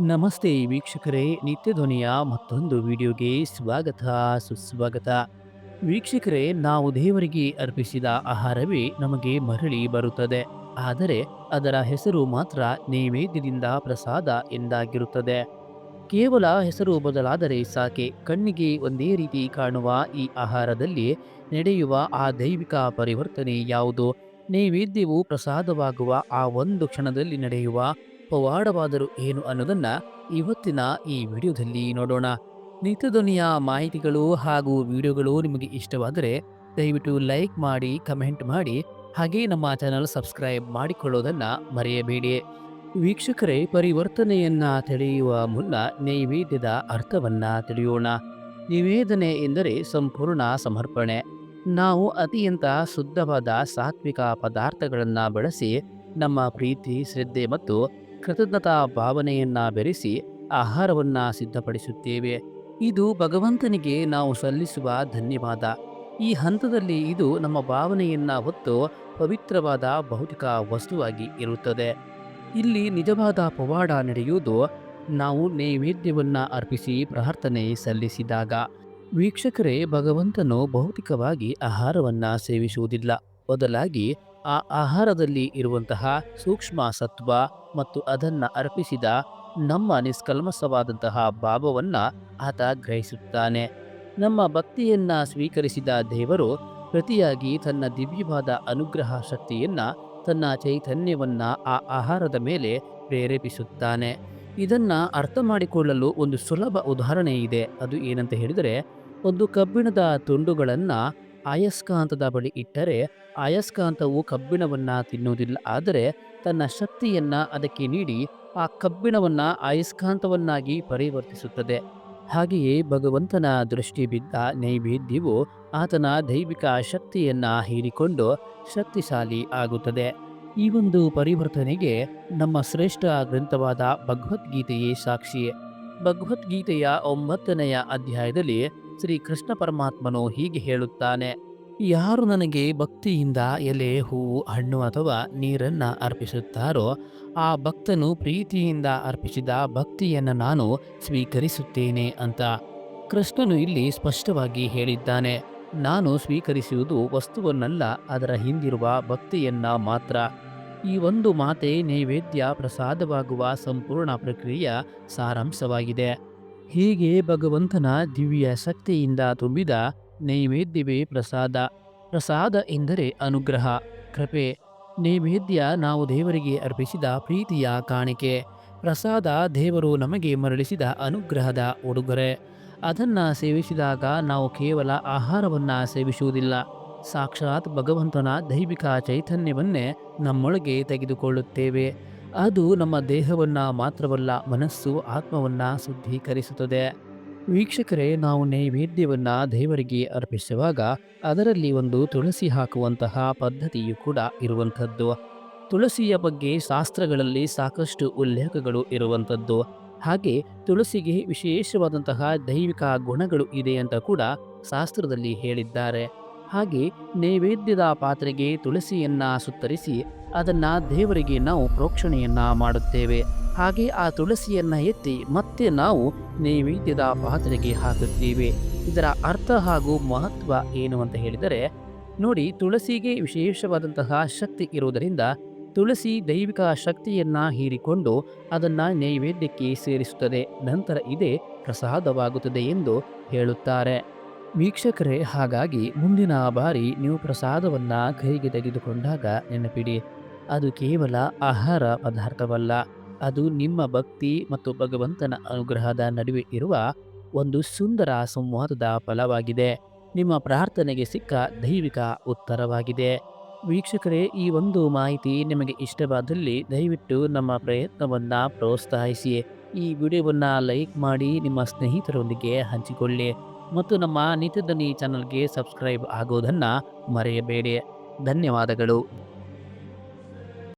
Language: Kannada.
ನಮಸ್ತೆ ವೀಕ್ಷಕರೇ, ನಿತ್ಯ ಧ್ವನಿಯ ಮತ್ತೊಂದು ವಿಡಿಯೋಗೆ ಸ್ವಾಗತ, ಸುಸ್ವಾಗತ. ವೀಕ್ಷಕರೇ, ನಾವು ದೇವರಿಗೆ ಅರ್ಪಿಸಿದ ಆಹಾರವೇ ನಮಗೆ ಮರಳಿ ಬರುತ್ತದೆ. ಆದರೆ ಅದರ ಹೆಸರು ಮಾತ್ರ ನೈವೇದ್ಯದಿಂದ ಪ್ರಸಾದ ಎಂದಾಗಿರುತ್ತದೆ. ಕೇವಲ ಹೆಸರು ಬದಲಾದರೆ ಸಾಕೆ. ಕಣ್ಣಿಗೆ ಒಂದೇ ರೀತಿ ಕಾಣುವ ಈ ಆಹಾರದಲ್ಲಿ ನಡೆಯುವ ಆ ದೈವಿಕ ಪರಿವರ್ತನೆ ಯಾವುದು? ನೈವೇದ್ಯವು ಪ್ರಸಾದವಾಗುವ ಆ ಒಂದು ಕ್ಷಣದಲ್ಲಿ ನಡೆಯುವ ಪವಾಡವಾದರೂ ಏನು ಅನ್ನೋದನ್ನ ಇವತ್ತಿನ ಈ ವಿಡಿಯೋದಲ್ಲಿ ನೋಡೋಣ. ನಿತ್ಯಧ್ವನಿಯ ಮಾಹಿತಿಗಳು ಹಾಗೂ ವಿಡಿಯೋಗಳು ನಿಮಗೆ ಇಷ್ಟವಾದರೆ ದಯವಿಟ್ಟು ಲೈಕ್ ಮಾಡಿ, ಕಮೆಂಟ್ ಮಾಡಿ, ಹಾಗೆ ನಮ್ಮ ಚಾನಲ್ ಸಬ್ಸ್ಕ್ರೈಬ್ ಮಾಡಿಕೊಳ್ಳೋದನ್ನ ಮರೆಯಬೇಡಿ. ವೀಕ್ಷಕರೇ, ಪರಿವರ್ತನೆಯನ್ನ ತಿಳಿಯುವ ಮುನ್ನ ನೈವೇದ್ಯದ ಅರ್ಥವನ್ನ ತಿಳಿಯೋಣ. ನಿವೇದನೆ ಎಂದರೆ ಸಂಪೂರ್ಣ ಸಮರ್ಪಣೆ. ನಾವು ಅತ್ಯಂತ ಶುದ್ಧವಾದ ಸಾತ್ವಿಕ ಪದಾರ್ಥಗಳನ್ನು ಬಳಸಿ ನಮ್ಮ ಪ್ರೀತಿ, ಶ್ರದ್ಧೆ ಮತ್ತು ಕೃತಜ್ಞತಾ ಭಾವನೆಯನ್ನ ಬೆರೆಸಿ ಆಹಾರವನ್ನ ಸಿದ್ಧಪಡಿಸುತ್ತೇವೆ. ಇದು ಭಗವಂತನಿಗೆ ನಾವು ಸಲ್ಲಿಸುವ ಧನ್ಯವಾದ. ಈ ಹಂತದಲ್ಲಿ ಇದು ನಮ್ಮ ಭಾವನೆಯನ್ನ ಹೊತ್ತು ಪವಿತ್ರವಾದ ಭೌತಿಕ ವಸ್ತುವಾಗಿ ಇರುತ್ತದೆ. ಇಲ್ಲಿ ನಿಜವಾದ ಪವಾಡ ನಡೆಯುವುದು ನಾವು ನೈವೇದ್ಯವನ್ನು ಅರ್ಪಿಸಿ ಪ್ರಾರ್ಥನೆ ಸಲ್ಲಿಸಿದಾಗ ವೀಕ್ಷಕರೇ ಭಗವಂತನು ಭೌತಿಕವಾಗಿ ಆಹಾರವನ್ನು ಸೇವಿಸುವುದಿಲ್ಲ. ಬದಲಾಗಿ ಆ ಆಹಾರದಲ್ಲಿ ಇರುವಂತಹ ಸೂಕ್ಷ್ಮ ಸತ್ವ ಮತ್ತು ಅದನ್ನು ಅರ್ಪಿಸಿದ ನಮ್ಮ ನಿಷ್ಕಲ್ಮಸವಾದಂತಹ ಭಾವವನ್ನು ಆತ ಗ್ರಹಿಸುತ್ತಾನೆ. ನಮ್ಮ ಭಕ್ತಿಯನ್ನು ಸ್ವೀಕರಿಸಿದ ದೇವರು ಪ್ರತಿಯಾಗಿ ತನ್ನ ದಿವ್ಯವಾದ ಅನುಗ್ರಹ ಶಕ್ತಿಯನ್ನು ತನ್ನ ಚೈತನ್ಯವನ್ನು ಆ ಆಹಾರದ ಮೇಲೆ ಪ್ರೇರೇಪಿಸುತ್ತಾನೆ. ಇದನ್ನು ಅರ್ಥ ಮಾಡಿಕೊಳ್ಳಲು ಒಂದು ಸುಲಭ ಉದಾಹರಣೆ ಇದೆ ಅದು ಏನಂತ ಹೇಳಿದರೆ, ಒಂದು ಕಬ್ಬಿಣದ ತುಂಡುಗಳನ್ನ ಅಯಸ್ಕಾಂತದ ಬಳಿ ಇಟ್ಟರೆ ಅಯಸ್ಕಾಂತವು ಕಬ್ಬಿಣವನ್ನು ತಿನ್ನುವುದಿಲ್ಲ. ಆದರೆ ತನ್ನ ಶಕ್ತಿಯನ್ನು ಅದಕ್ಕೆ ನೀಡಿ ಆ ಕಬ್ಬಿಣವನ್ನು ಅಯಸ್ಕಾಂತವನ್ನಾಗಿ ಪರಿವರ್ತಿಸುತ್ತದೆ. ಹಾಗೆಯೇ ಭಗವಂತನ ದೃಷ್ಟಿ ಬಿದ್ದ ನೈವೇದ್ಯವು ಆತನ ದೈವಿಕ ಶಕ್ತಿಯನ್ನು ಹೀರಿಕೊಂಡು ಶಕ್ತಿಶಾಲಿ ಆಗುತ್ತದೆ. ಈ ಒಂದು ಪರಿವರ್ತನೆಗೆ ನಮ್ಮ ಶ್ರೇಷ್ಠ ಗ್ರಂಥವಾದ ಭಗವದ್ಗೀತೆಯೇ ಸಾಕ್ಷಿ. ಭಗವದ್ಗೀತೆಯ ಒಂಬತ್ತನೆಯ ಅಧ್ಯಾಯದಲ್ಲಿ ಶ್ರೀ ಕೃಷ್ಣ ಪರಮಾತ್ಮನು ಹೀಗೆ ಹೇಳುತ್ತಾನೆ, ಯಾರು ನನಗೆ ಭಕ್ತಿಯಿಂದ ಎಲೆ, ಹೂವು, ಹಣ್ಣು ಅಥವಾ ನೀರನ್ನು ಅರ್ಪಿಸುತ್ತಾರೋ, ಆ ಭಕ್ತನು ಪ್ರೀತಿಯಿಂದ ಅರ್ಪಿಸಿದ ಭಕ್ತಿಯನ್ನು ನಾನು ಸ್ವೀಕರಿಸುತ್ತೇನೆ ಅಂತ ಕೃಷ್ಣನು ಇಲ್ಲಿ ಸ್ಪಷ್ಟವಾಗಿ ಹೇಳಿದ್ದಾನೆ. ನಾನು ಸ್ವೀಕರಿಸುವುದು ವಸ್ತುವನ್ನಲ್ಲ, ಅದರ ಹಿಂದಿರುವ ಭಕ್ತಿಯನ್ನ ಮಾತ್ರ. ಈ ಒಂದು ಮಾತೆ ನೈವೇದ್ಯ ಪ್ರಸಾದವಾಗುವ ಸಂಪೂರ್ಣ ಪ್ರಕ್ರಿಯೆಯ ಸಾರಾಂಶವಾಗಿದೆ. ಹೀಗೆ ಭಗವಂತನ ದಿವ್ಯ ಶಕ್ತಿಯಿಂದ ತುಂಬಿದ ನೈವೇದ್ಯವೇ ಪ್ರಸಾದ. ಪ್ರಸಾದ ಎಂದರೆ ಅನುಗ್ರಹ, ಕೃಪೆ. ನೈವೇದ್ಯ ನಾವು ದೇವರಿಗೆ ಅರ್ಪಿಸಿದ ಪ್ರೀತಿಯ ಕಾಣಿಕೆ. ಪ್ರಸಾದ ದೇವರು ನಮಗೆ ಮರಳಿಸಿದ ಅನುಗ್ರಹದ ಉಡುಗೊರೆ. ಅದನ್ನು ಸೇವಿಸಿದಾಗ ನಾವು ಕೇವಲ ಆಹಾರವನ್ನು ಸೇವಿಸುವುದಿಲ್ಲ. ಸಾಕ್ಷಾತ್ ಭಗವಂತನ ದೈವಿಕ ಚೈತನ್ಯವನ್ನೇ ನಮ್ಮೊಳಗೆ ತೆಗೆದುಕೊಳ್ಳುತ್ತೇವೆ. ಅದು ನಮ್ಮ ದೇಹವನ್ನ ಮಾತ್ರವಲ್ಲ, ಮನಸ್ಸು, ಆತ್ಮವನ್ನ ಶುದ್ಧೀಕರಿಸುತ್ತದೆ. ವೀಕ್ಷಕರೇ, ನಾವು ನೈವೇದ್ಯವನ್ನ ದೇವರಿಗೆ ಅರ್ಪಿಸುವಾಗ ಅದರಲ್ಲಿ ಒಂದು ತುಳಸಿ ಹಾಕುವಂತಹ ಪದ್ಧತಿಯು ಕೂಡ ಇರುವಂಥದ್ದು. ತುಳಸಿಯ ಬಗ್ಗೆ ಶಾಸ್ತ್ರಗಳಲ್ಲಿ ಸಾಕಷ್ಟು ಉಲ್ಲೇಖಗಳು ಇರುವಂಥದ್ದು. ಹಾಗೆ ತುಳಸಿಗೆ ವಿಶೇಷವಾದಂತಹ ದೈವಿಕ ಗುಣಗಳು ಇದೆ ಅಂತ ಕೂಡ ಶಾಸ್ತ್ರದಲ್ಲಿ ಹೇಳಿದ್ದಾರೆ. ಹಾಗೆ ನೈವೇದ್ಯದ ಪಾತ್ರೆಗೆ ತುಳಸಿಯನ್ನ ಸುತ್ತರಿಸಿ ಅದನ್ನ ದೇವರಿಗೆ ನಾವು ಪ್ರೋಕ್ಷಣೆಯನ್ನ ಮಾಡುತ್ತೇವೆ. ಹಾಗೆ ಆ ತುಳಸಿಯನ್ನ ಎತ್ತಿ ಮತ್ತೆ ನಾವು ನೈವೇದ್ಯದ ಪಾತ್ರೆಗೆ ಹಾಕುತ್ತೇವೆ. ಇದರ ಅರ್ಥ ಹಾಗೂ ಮಹತ್ವ ಏನು ಅಂತ ಹೇಳಿದರೆ, ನೋಡಿ ತುಳಸಿಗೆ ವಿಶೇಷವಾದಂತಹ ಶಕ್ತಿ ಇರುವುದರಿಂದ ತುಳಸಿ ದೈವಿಕ ಶಕ್ತಿಯನ್ನ ಹೀರಿಕೊಂಡು ಅದನ್ನ ನೈವೇದ್ಯಕ್ಕೆ ಸೇರಿಸುತ್ತದೆ. ನಂತರ ಇದೇ ಪ್ರಸಾದವಾಗುತ್ತದೆ ಎಂದು ಹೇಳುತ್ತಾರೆ. ವೀಕ್ಷಕರೇ, ಹಾಗಾಗಿ ಮುಂದಿನ ಬಾರಿ ನೀವು ಪ್ರಸಾದವನ್ನು ಕೈಗೆ ತೆಗೆದುಕೊಂಡಾಗ ನೆನಪಿಡಿ. ಅದು ಕೇವಲ ಆಹಾರ ಪದಾರ್ಥವಲ್ಲ. ಅದು ನಿಮ್ಮ ಭಕ್ತಿ ಮತ್ತು ಭಗವಂತನ ಅನುಗ್ರಹದ ನಡುವೆ ಇರುವ ಒಂದು ಸುಂದರ ಸಂವಾದದ ಫಲವಾಗಿದೆ. ನಿಮ್ಮ ಪ್ರಾರ್ಥನೆಗೆ ಸಿಕ್ಕ ದೈವಿಕ ಉತ್ತರವಾಗಿದೆ. ವೀಕ್ಷಕರೇ, ಈ ಒಂದು ಮಾಹಿತಿ ನಿಮಗೆ ಇಷ್ಟವಾದಲ್ಲಿ ದಯವಿಟ್ಟು ನಮ್ಮ ಪ್ರಯತ್ನವನ್ನು ಪ್ರೋತ್ಸಾಹಿಸಿ. ಈ ವಿಡಿಯೋವನ್ನು ಲೈಕ್ ಮಾಡಿ, ನಿಮ್ಮ ಸ್ನೇಹಿತರೊಂದಿಗೆ ಹಂಚಿಕೊಳ್ಳಿ. ಮತ್ತು ನಮ್ಮ ನಿತ್ಯಧ್ವನಿ ಚಾನಲ್ಗೆ ಸಬ್ಸ್ಕ್ರೈಬ್ ಆಗೋದನ್ನು ಮರೆಯಬೇಡಿ. ಧನ್ಯವಾದಗಳು.